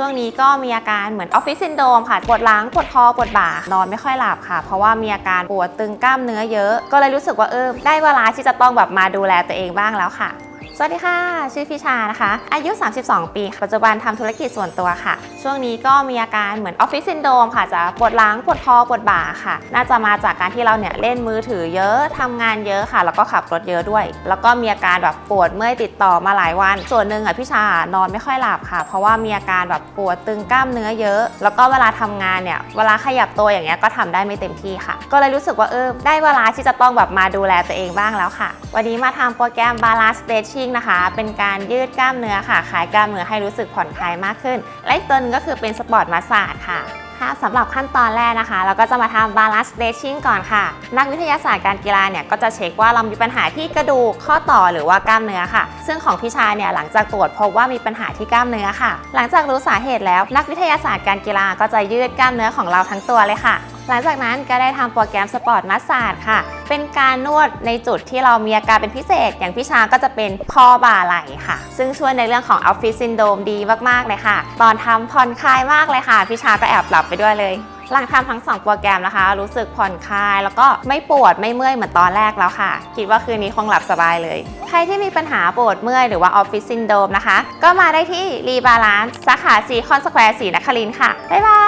ช่วงนี้ก็มีอาการเหมือนออฟฟิศซินโดมค่ะ ปวดหลัง ปวดคอ ปวดบ่า นอนไม่ค่อยหลับค่ะ เพราะว่ามีอาการปวดตึงกล้ามเนื้อเยอะ ก็เลยรู้สึกว่าเออได้เวลาที่จะต้องแบบมาดูแลตัวเองบ้างแล้วค่ะ สวัสดีค่ะ ชื่อพิชานะคะ อายุ 32 ปี ปัจจุบันทำธุรกิจส่วนตัวค่ะ ช่วงนี้ก็มีอาการเหมือนออฟฟิศซินโดมค่ะ จะปวดหลัง ปวดคอ ปวดบ่าค่ะ น่าจะมาจากการที่เราเนี่ยเล่นมือถือเยอะทำงานเยอะค่ะ แล้วก็ขับรถเยอะด้วย แล้วก็มีอาการแบบปวดเมื่อยติดต่อมาหลายวัน ส่วนหนึ่งอะพี่ชานอนไม่ค่อยหลับค่ะ เพราะว่ามีอาการแบบปวดตึงกล้ามเนื้อเยอะ แล้วก็เวลาทำงานเนี่ย เวลาขยับตัวอย่างเงี้ยก็ทำได้ไม่เต็มที่ค่ะ ก็เลยรู้สึกว่าเออได้เวลาที่จะต้องแบบมาดูแลตัวเองบ้างแล้วค่ะ วันนี้มาทำโปรแกรม Balance Stretching นะคะ เป็นการยืดกล้ามเนื้อค่ะคลายกล้ามเนื้อให้รู้สึกผ่อนคลายมากขึ้น และอีกตัวนึงก็คือเป็นสปอร์ตมาสซาจค่ะค่ะสำหรับขั้นตอนแรกนะคะ เราก็จะมาทำ balance stretching ก่อนค่ะ นักวิทยาศาสตร์การกีฬาเนี่ยก็จะเช็คว่าเรามีปัญหาที่กระดูกข้อต่อหรือว่ากล้ามเนื้อค่ะ ซึ่งของพี่ชายเนี่ยหลังจากตรวจพบว่ามีปัญหาที่กล้ามเนื้อค่ะ หลังจากรู้สาเหตุแล้ว นักวิทยาศาสตร์การกีฬาก็จะยืดกล้ามเนื้อของเราทั้งตัวเลยค่ะ หลังจากนั้นก็ได้ทำโปรแกรมสปอร์ตมัสซาจค่ะ เป็นการนวดในจุดที่เรามีอาการเป็นพิเศษ อย่างพี่ชาก็จะเป็นคอบ่าไหล่ค่ะ ซึ่งช่วยในเรื่องของออฟฟิศซินโดมดีมากๆเลยค่ะ ตอนทำผ่อนคลายมากเลยค่ะพี่ชาก็แอบหลับไปด้วยเลยหลังทำทั้ง 2 โปรแกรมนะคะ รู้สึกผ่อนคลาย แล้วก็ไม่ปวดไม่เมื่อยเหมือนตอนแรกแล้วค่ะ คิดว่าคืนนี้คงหลับสบายเลย ใครที่มีปัญหาปวดเมื่อยหรือว่าออฟฟิศซินโดมนะคะ ก็มาได้ที่รีบาลานซ์สาขาสีคอนสแควร์สีนครินทร์ค่ะ บ๊ายบาย